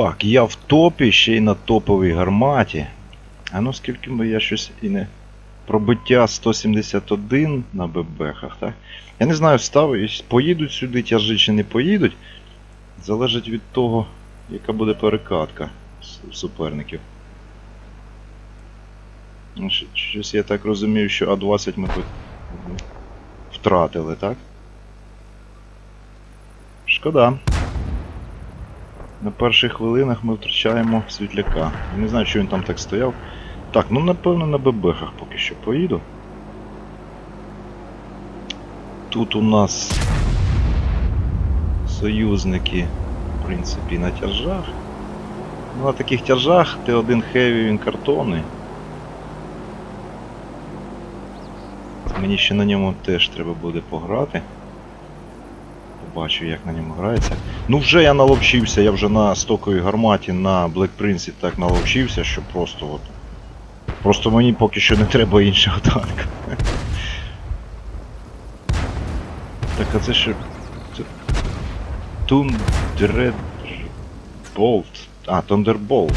Так, я в топі, ще й на топовій гарматі. А ну скільки би я щось і не. Пробиття 171 на ББХах, так? Я не знаю, став, поїдуть сюди тяжі чи не поїдуть. Залежить від того, яка буде перекатка суперників. Ну, Щось я так розумію, що А20 ми тут втратили, так? Шкода. На перших хвилинах ми втрачаємо світляка. Не знаю, що він там так стояв. Так, ну напевно на ББХах поки що поїду. Тут у нас союзники, в принципі, на тяжах. Ну, на таких тяжах Т1 Heavy він картонний. Мені ще на ньому теж треба буде пограти. Побачу, як на ньому грається. Ну вже я наловчився, я вже на стоковій гарматі на Black Prince так наловчився, що просто от. Просто мені поки що не треба іншого танка. Так, а це що. Thunderbolt. А, Thunderbolt.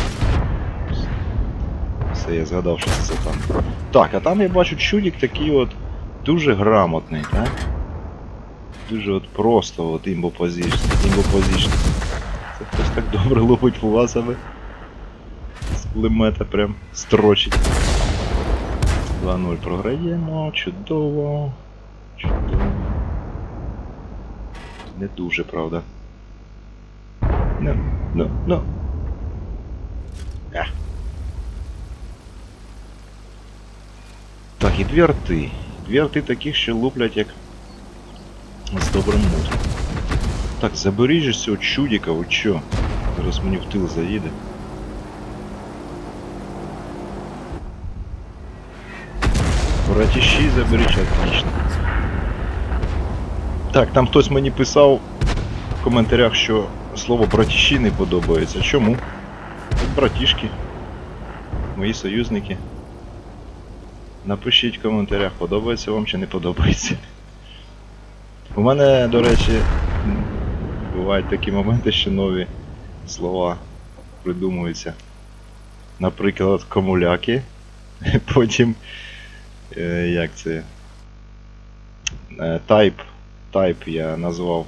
Все, я згадав, що це там. Так, а там я бачу чудик такий от дуже грамотний, так? Дуже от просто от імбопозішн. Імбопозішн. Це хтось так добре лупить фугасами. З кулемета прям строчить. 2-0 програємо, чудово. Чудово. Не дуже, правда. Ну, ну, ну. Так, і дві арти. Дві арти таких, що луплять як з добрим мудром. Так, заберіть же цього чудика, ви чо? Зараз мені в тил заїде. Братіші заберіть, отлично. Так, там хтось мені писав в коментарях, що слово братіші не подобається. Чому? От братішки. Мої союзники. Напишіть в коментарях, подобається вам чи не подобається. У мене, до речі, бувають такі моменти, що нові слова придумуються. Наприклад, комуляки. Потім. Е, як це? Е, Type. Type я назвав.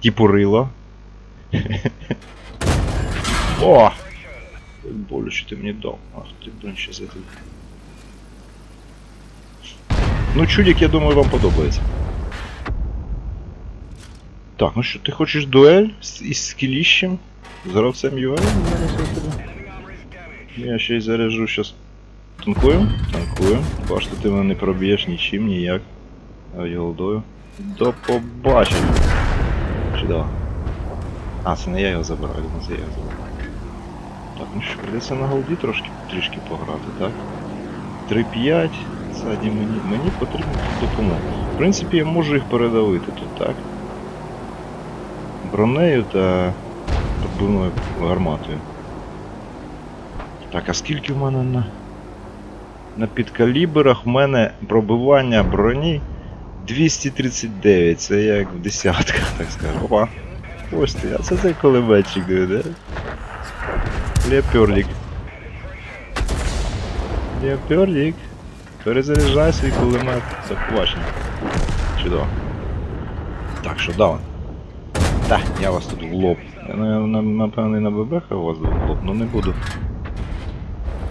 Тіпурило. О! Як боляче ти мені дав. Ах ти, блин, ще за Ну, чудик, я думаю, вам подобається. Так, ну що, ти хочеш дуель з, із скіліщем? З гравцем UL? Я ще й заряжу щас. Танкую? Танкую. Бачите, ти мене не проб'єш нічим, ніяк. Голдою. До побачення. Чудово. А, це не я його забираю, думаю, це я його забираю. Так, ну що, придеться на голді трошки трішки пограти, так? 3-5. Ззаді мені, мені потрібна допомога. В принципі, я можу їх передавити тут, так? Бронею та подбивною гарматою. Так, а скільки в мене на. На підкаліберах в мене пробивання броні 239, це як в десятках, так скажу. Опа. Ось ти, а це цей кулеметчик, диви, да? Леоперлік. Леоперлік. Перезаряджай свій кулемет. Це побачення. Чудово. Так, що даун. Та, я вас тут в лоб. Я, на- на- напевно, на ББХ вас в лоб, ну не буду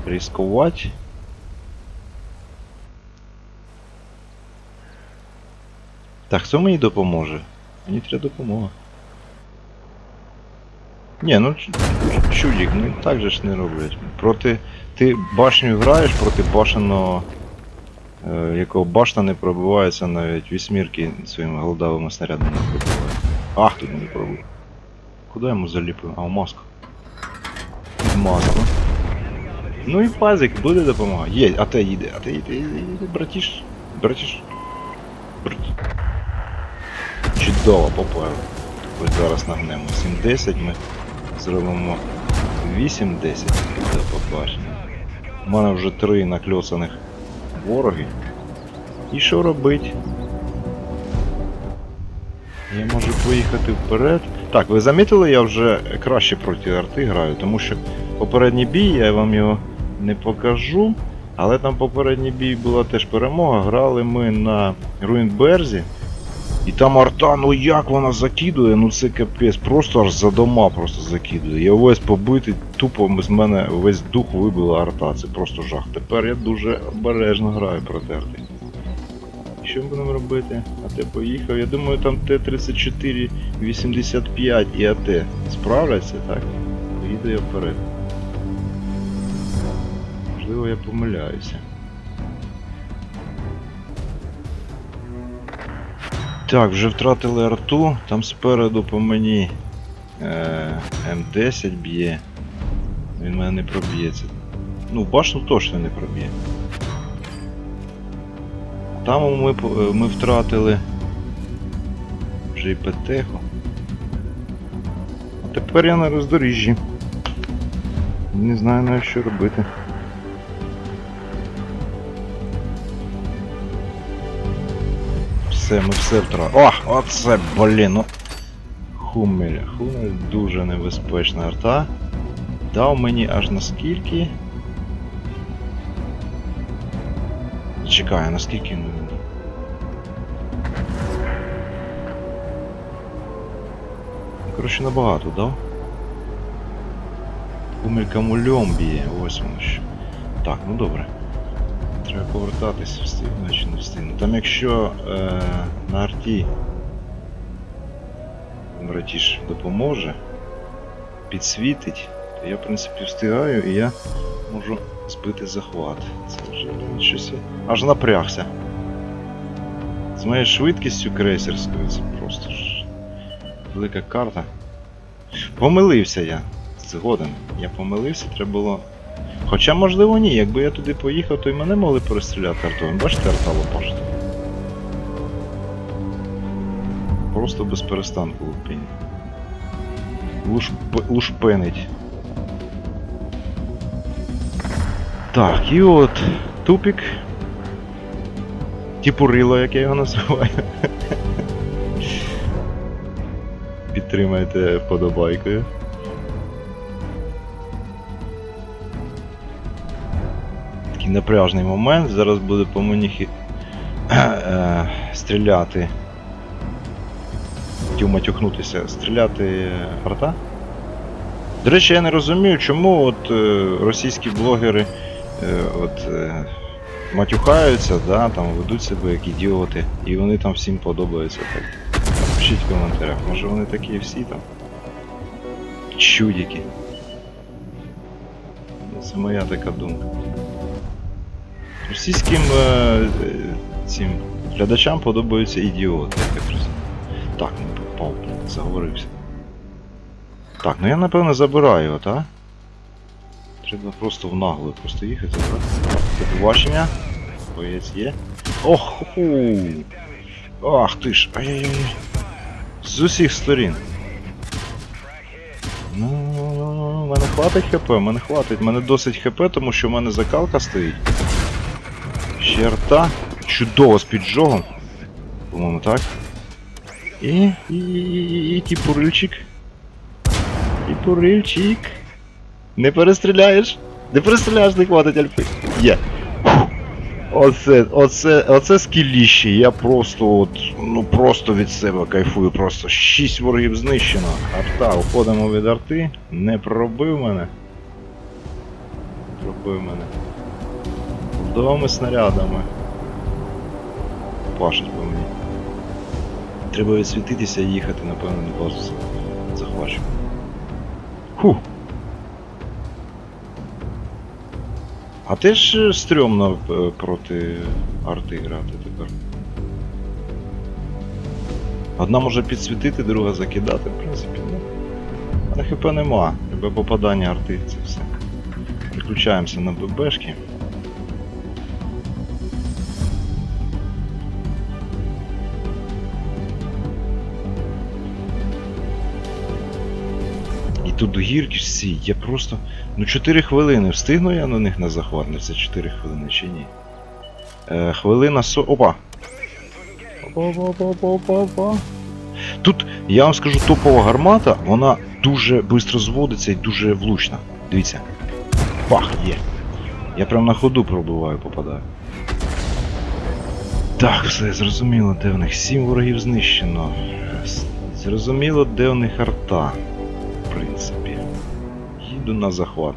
ризикувати. Так, хто мені допоможе? Мені треба допомога. Ні, ну ч- ч- чудік, ну так же ж не роблять. Проти. Ти башню граєш проти башеного. Е, якого башта не пробивається навіть вісьмірки своїми голдавими снарядами не пробиває. Ах, тут не пробив. Куди йому заліпив? А, в. В маску. Ну і пазик буде допомога. Є, а те їде, а те їде, їде, їде, братіш. Братіш. Брат... Чудово, поплавив. Ось зараз нагнемо 7-10 ми зробимо 8-10 до побачення. У мене вже три накльосаних вороги. І що робить? Я можу поїхати вперед. Так, ви замітили, я вже краще проти арти граю, тому що попередній бій, я вам його не покажу. Але там попередній бій була теж перемога. Грали ми на Руінберзі. І там арта, ну як вона закидує, ну це капець, просто аж за дома просто закидує. Я весь побитий, тупо з мене весь дух вибила арта, це просто жах. Тепер я дуже обережно граю проти арти. Що ми будемо робити? АТ поїхав. Я думаю, там Т-34, 85 і АТ справляться, так? Поїду я вперед. Можливо, я помиляюся. Так, вже втратили арту, там спереду по мені е, М10 б'є. Він мене не проб'ється. Ну, башню точно не проб'є. Там ми, е, ми втратили вже і ПТХу. А тепер я на роздоріжжі. Не знаю навіть що робити. Все, ми все втратили. О, оце, блін, ну. Хумель. Хумель дуже небезпечна арта. Дав мені аж наскільки. Чекаю, наскільки. Коротше, набагато дав. Хумелька мульом б'є, ось воно що. Так, ну добре. Треба повертатись, встигну чи не встигну. Там якщо е, на арті братіш допоможе, підсвітить, я в принципі встигаю і я можу збити захват. Це вже щось аж напрягся. З моєю швидкістю крейсерською це просто ж велика карта. Помилився я. Згоден. Я помилився, треба було. Хоча, можливо, ні. Якби я туди поїхав, то й мене могли перестріляти артою. Бачите, арта лопашить. Просто без перестанку лупінь. Луш... Лушпенить. Так, і от тупік. Тіпурило, як я його називаю. Підтримайте вподобайкою. Такий напряжний момент. Зараз буде по мені хі... е, стріляти. Хотів матюхнутися, стріляти арта. До речі, я не розумію, чому от е, російські блогери от, е, матюхаються, да, там ведуть себе як ідіоти, і вони там всім подобаються так. Пишіть в коментарях, може вони такі всі там. Чудики. Це моя така думка. Російським е, е, цим глядачам подобаються ідіоти, я так не попав, заговорився. Так, ну я напевно забираю його, так? Треба просто в наглу просто їхати, так? До побачення. Боєць є. Ох! ху Ах ти ж! Ай-яй-яй. З усіх сторін. Ну, в мене хватить хп, в мене хватить, в мене досить хп, тому що в мене закалка стоїть. Ще арта. Чудово з піджогом. По-моєму, так. І. і. і. і. і тіпурильчик. Тіпурильчик. Не перестріляєш? Не перестріляєш, не хватить альфи. Є. Оце, оце, оце скіліще, я просто от, ну просто від себе кайфую, просто 6 ворогів знищено. Арта, уходимо від арти, не пробив мене. Пробив мене. Вдовими снарядами. Пашить по мені. Треба відсвітитися і їхати, напевно, на базу захвачу. Фух. А теж стрьомно е, проти арти грати тепер. Одна може підсвітити, друга закидати, в принципі, ну. Але хп нема. Тебе попадання арти, це все. Переключаємося на ББшки. Тут гірки всі, я просто. Ну 4 хвилини. Встигну я на них на захват? Ну, Це 4 хвилини чи ні? Е, хвилина со. Опа! Опа, опа, опа, опа, опа. Тут, я вам скажу, топова гармата, вона дуже швидко зводиться і дуже влучна. Дивіться. Пах, є. Я прям на ходу пробиваю, попадаю. Так, все, зрозуміло, де в них. Сім ворогів знищено. Зрозуміло, де в них арта. В принципі. Їду на захват.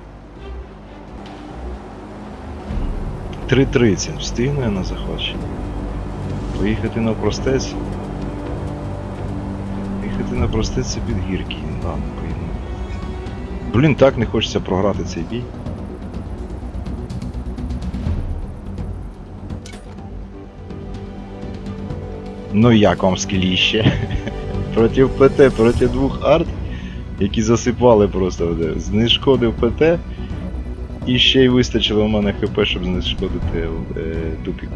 3.30. Встигну я на захват ще? Поїхати на простець. Поїхати на простець під гірки. Ладно, поїду. Блін, так не хочеться програти цей бій. Ну як вам скеліще? проти ПТ, проти двох арт, які засипали просто. Знешкодив ПТ. І ще й вистачило в мене ХП, щоб знешкодити е, тупік.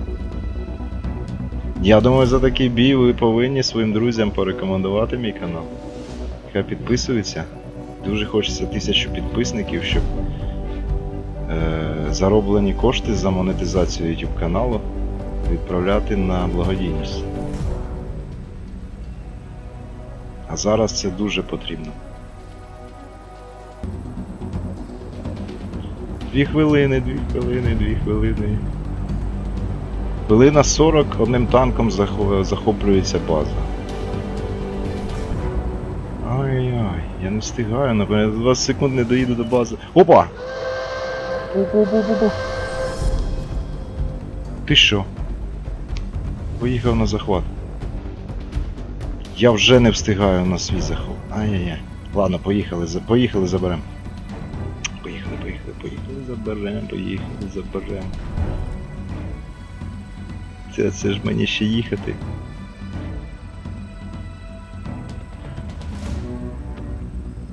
Я думаю, за такий бій ви повинні своїм друзям порекомендувати мій канал. Хай підписуються. Дуже хочеться тисячу підписників, щоб е, зароблені кошти за монетизацію YouTube каналу відправляти на благодійність. А зараз це дуже потрібно. Дві хвилини, дві хвилини, дві хвилини. Хвилина 40 одним танком захоплюється база. Ай-яй, я не встигаю, напевно, 20 секунд не доїду до бази. Опа! Пу-пу-пу-пу-пу. Ти що? Поїхав на захват. Я вже не встигаю на свій захоп. Ай-яй-яй. Ладно, поїхали, поїхали заберемо. Заберемо, поїхали, заберемо. Це, це ж мені ще їхати.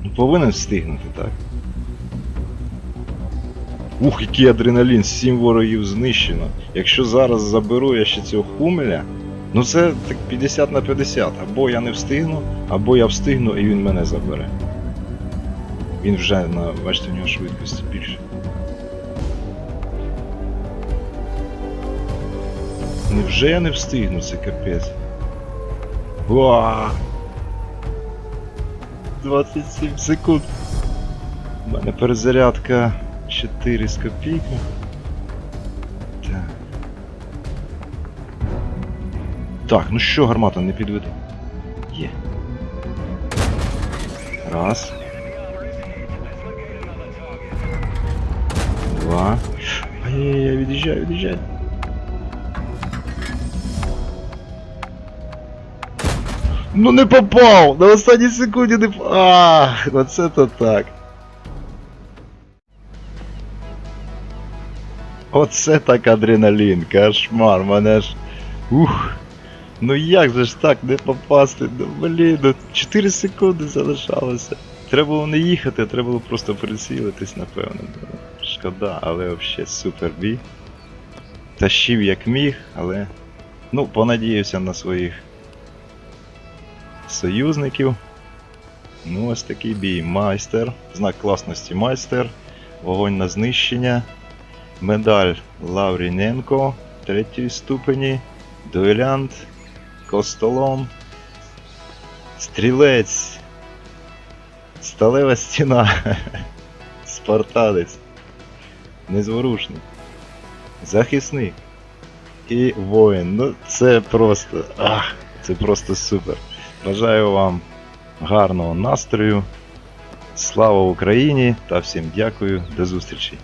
Ну, Повинен встигнути, так? Ух, який адреналін, сім ворогів знищено. Якщо зараз заберу я ще цього хумеля, ну це так 50 на 50. Або я не встигну, або я встигну і він мене забере. Він вже на. бачите, у нього швидкості більше. Невже я не встигну, це капець. Уа! 27 секунд. У мене перезарядка 4 з копійками. Так. Так, ну що, гармата, не підведи. Є. Раз. Два. Ай-яй-яй, від'їжджай, від'їжджай. Ну не попав! На останній секунді не. Ах, оце то так. Оце так адреналін, кошмар, мене ж. Ух. Ну як же ж так не попасти? Ну блін, ну 4 секунди залишалося. Треба було не їхати, а треба було просто прицілитись, напевно. Шкода, але взагалі супер бій. Тащив як міг, але. Ну, понадіявся на своїх союзників. Ну, ось такий бій. Майстер. Знак класності майстер. Вогонь на знищення. Медаль Лавріненко третьої ступені. Дуелянт. Костолом. Стрілець. Сталева стіна. Спартанець. Незворушний. Захисник. І воїн. Ну це просто. Ах, це просто супер. Бажаю вам гарного настрою. Слава Україні та всім дякую. До зустрічі!